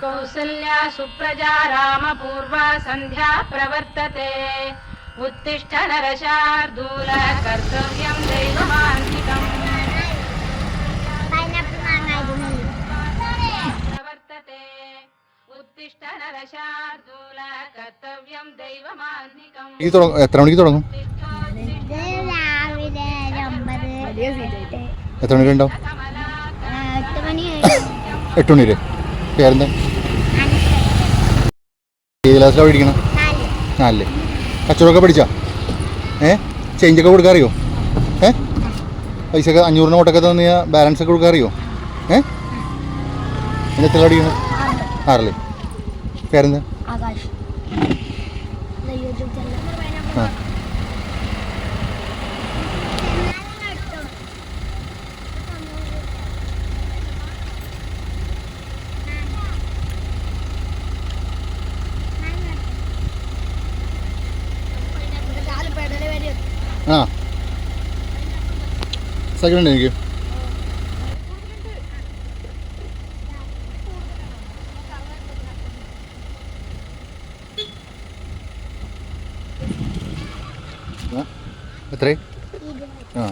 कौसल्या सुप्रजा रामपूर्वा सन्ध्या प्रवर्तते उत्तिष्ठ नरशार्दूल कर्तव्यं दैवमान्तिकम् പൈനാപ്പിൾ മാങ്ങ प्रवर्तते उत्तिष्ठ नरशार्दूल कर्तव्यं दैवमान्तिकम् ഈ തുടങ്ങും എത്ര മണിക്ക് തുടങ്ങും ഇത് രാവിലെ ഒരു ഒമ്പത് എട്ട് എത്ര മണിക്ക് ഉണ്ടാവും ആ, എട്ട് മണി കഴിഞ്ഞു. എട്ട് മണി വരെ പേരെന്താ? ഏത് ക്ലാസ്സിലാണ് പഠിക്കണം? നാല് നാലിൽ. കച്ചവടമൊക്കെ പഠിച്ചാ? ഏ? ചേഞ്ചൊക്കെ കൊടുക്കാൻ അറിയോ? ഏ? പൈസ ഒക്കെ അഞ്ഞൂറിന് നോട്ടൊക്കെ കഴിഞ്ഞാൽ ബാലൻസ് ഒക്കെ കൊടുക്കാൻ അറിയോ? ഏ? പിന്നെ എത്ര പഠിക്കണം? ആറല്ലേ പേരെന്താ? ആ. ആ. സെക്കൻഡ് എനിക്ക്. എത്രയും എത്രേ ആ.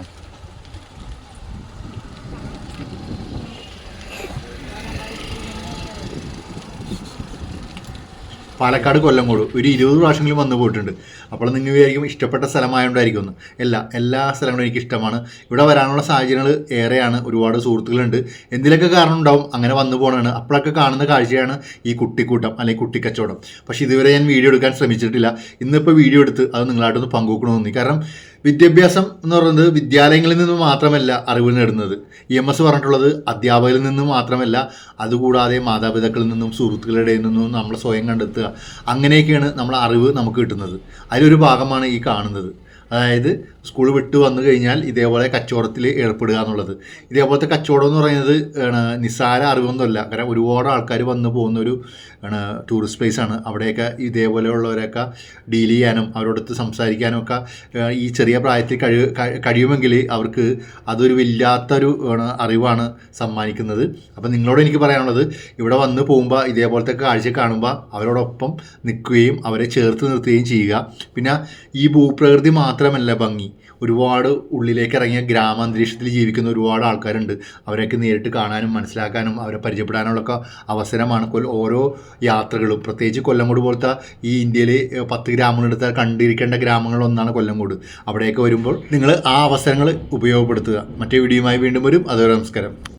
പാലക്കാട് കൊല്ലംകോട് ഒരു ഇരുപത് പ്രാവശ്യമെങ്കിലും വന്നു പോയിട്ടുണ്ട്. അപ്പോൾ നിങ്ങൾ വിചാരിക്കും ഇഷ്ടപ്പെട്ട സ്ഥലമായതുകൊണ്ടായിരിക്കും ഒന്ന് എല്ലാ എല്ലാ സ്ഥലങ്ങളും എനിക്ക് ഇഷ്ടമാണ്. ഇവിടെ വരാനുള്ള സാഹചര്യങ്ങൾ ഏറെയാണ്. ഒരുപാട് സുഹൃത്തുക്കളുണ്ട്. എന്തിലൊക്കെ കാരണം ഉണ്ടാവും? അങ്ങനെ വന്നു പോകണമാണ് അപ്പോഴൊക്കെ കാണുന്ന കാഴ്ചയാണ് ഈ കുട്ടിക്കൂട്ടം അല്ലെങ്കിൽ കുട്ടിക്കച്ചവടം. പക്ഷേ ഇതുവരെ ഞാൻ വീഡിയോ എടുക്കാൻ ശ്രമിച്ചിട്ടില്ല. ഇന്നിപ്പോൾ വീഡിയോ എടുത്ത് അത് നിങ്ങളായിട്ടൊന്ന് പങ്കുവെക്കണമെന്ന് തോന്നി. കാരണം വിദ്യാഭ്യാസം എന്ന് പറയുന്നത് വിദ്യാലയങ്ങളിൽ നിന്ന് മാത്രമല്ല അറിവ് നേടുന്നത്. ഇ എം എസ് പറഞ്ഞിട്ടുള്ളത് അധ്യാപകരിൽ നിന്ന് മാത്രമല്ല അതുകൂടാതെ മാതാപിതാക്കളിൽ നിന്നും സുഹൃത്തുക്കളുടെ നിന്നും നമ്മൾ സ്വയം കണ്ടെത്തുക. അങ്ങനെയൊക്കെയാണ് നമ്മൾ അറിവ് നമുക്ക് കിട്ടുന്നത്. അതിലൊരു ഭാഗമാണ് ഈ കാണുന്നത്. അതായത് സ്കൂൾ വിട്ട് വന്നു കഴിഞ്ഞാൽ ഇതേപോലെ കച്ചവടത്തിൽ ഏർപ്പെടുക എന്നുള്ളത്. ഇതേപോലത്തെ കച്ചവടം എന്ന് പറയുന്നത് നിസ്സാര അറിവൊന്നുമല്ല. കാരണം ഒരുപാട് ആൾക്കാർ വന്നു പോകുന്ന ഒരു ടൂറിസ്റ്റ് പ്ലേസ് ആണ്. അവിടെയൊക്കെ ഇതേപോലെയുള്ളവരൊക്കെ ഡീൽ ചെയ്യാനും അവരോടൊത്ത് സംസാരിക്കാനും ഒക്കെ ഈ ചെറിയ പ്രായത്തിൽ കഴി കഴി- കഴിയുമെങ്കിൽ അവർക്ക് അതൊരു വല്ലാത്തൊരു അറിവാണ് സമ്മാനിക്കുന്നത്. അപ്പം നിങ്ങളോട് എനിക്ക് പറയാനുള്ളത് ഇവിടെ വന്ന് പോകുമ്പോൾ ഇതേപോലത്തെ കാഴ്ച കാണുമ്പോൾ അവരോടൊപ്പം നിൽക്കുകയും അവരെ ചേർത്ത് നിർത്തുകയും ചെയ്യുക. പിന്നെ ഈ ഭൂപ്രകൃതി മാത്രമല്ല ഭംഗി. ഒരുപാട് ഉള്ളിലേക്ക് ഇറങ്ങിയ ഗ്രാമാന്തരീക്ഷത്തിൽ ജീവിക്കുന്ന ഒരുപാട് ആൾക്കാരുണ്ട്. അവരെയൊക്കെ നേരിട്ട് കാണാനും മനസ്സിലാക്കാനും അവരെ പരിചയപ്പെടാനുള്ളൊക്കെ അവസരമാണ്. കൊൽ ഓരോ യാത്രകളും. പ്രത്യേകിച്ച് കൊല്ലംകോട് പോലത്തെ ഈ ഇന്ത്യയിൽ പത്ത് ഗ്രാമങ്ങളെടുത്താൽ കണ്ടിരിക്കേണ്ട ഗ്രാമങ്ങളൊന്നാണ് കൊല്ലംകോട്. അവിടെയൊക്കെ വരുമ്പോൾ നിങ്ങൾ ആ അവസരങ്ങൾ ഉപയോഗപ്പെടുത്തുക. മറ്റേ വീഡിയോയുമായി വീണ്ടും വരും. അതുവരെ നമസ്കാരം.